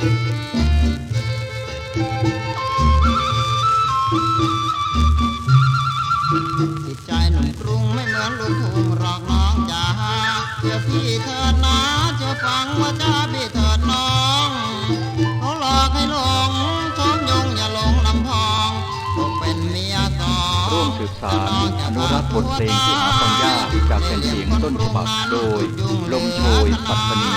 จิตใจหนุ่มกรุงไม่เหมือนลูกทุ่งหรอกน้องจ๋าเชื่อพี่เถิดนะเชื่อฟังว่าจ้าพี่เถิดน้องเขาหลอกให้หลงชมยงอย่าหลงลำพองตกเป็นเมียสอร่วมสืบสารอนุรักษ์บทเพลงที่หาฟังยากจากแผ่นเสียงต้นฉบับโดย ลมโชยปัตตานี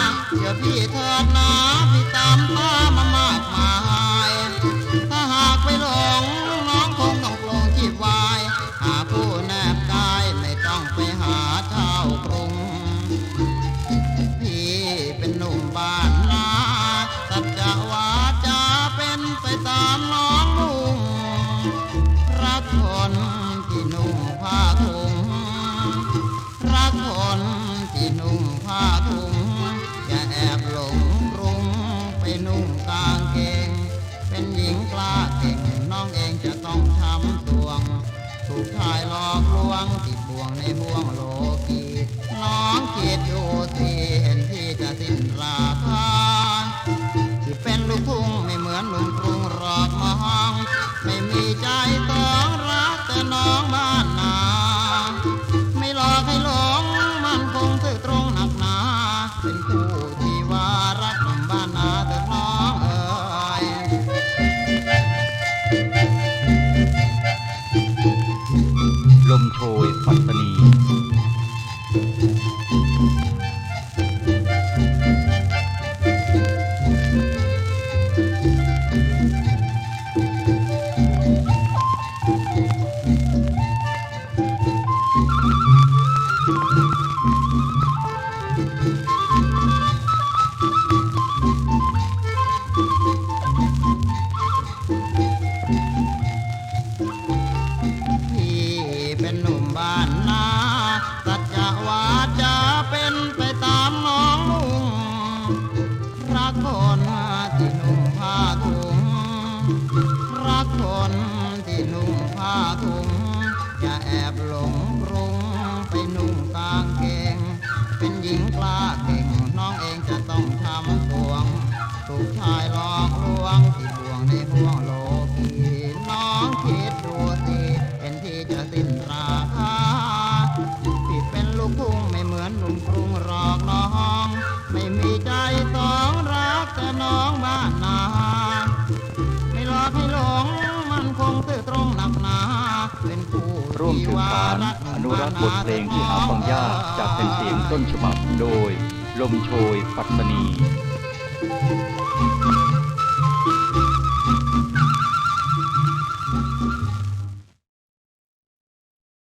ถุงอย่าแอบหลงรุงไปนุ่งกางเกง เป็นหญิงกล้าเก่งน้องเองจะต้องช้ำดวง ถูกชายหลอกลวงติดบ่วงในบ่วงโล คนที่นุ่งผ้าถุงรักคนที่นุ่งผ้าถุงอย่าแอบหลงกรุงไปนุ่งกางเกง เป็นหญิงกล้าเก่งน้องเองจะต้องทำตวงถูกชายหลอกลวงที่บ่วงในห่วงโล วมถึงการอนุรักษ์บทเพลงที่หาฟังยากจากแผ่นเสียงต้นฉบับโดย ลมโชยปัตตานี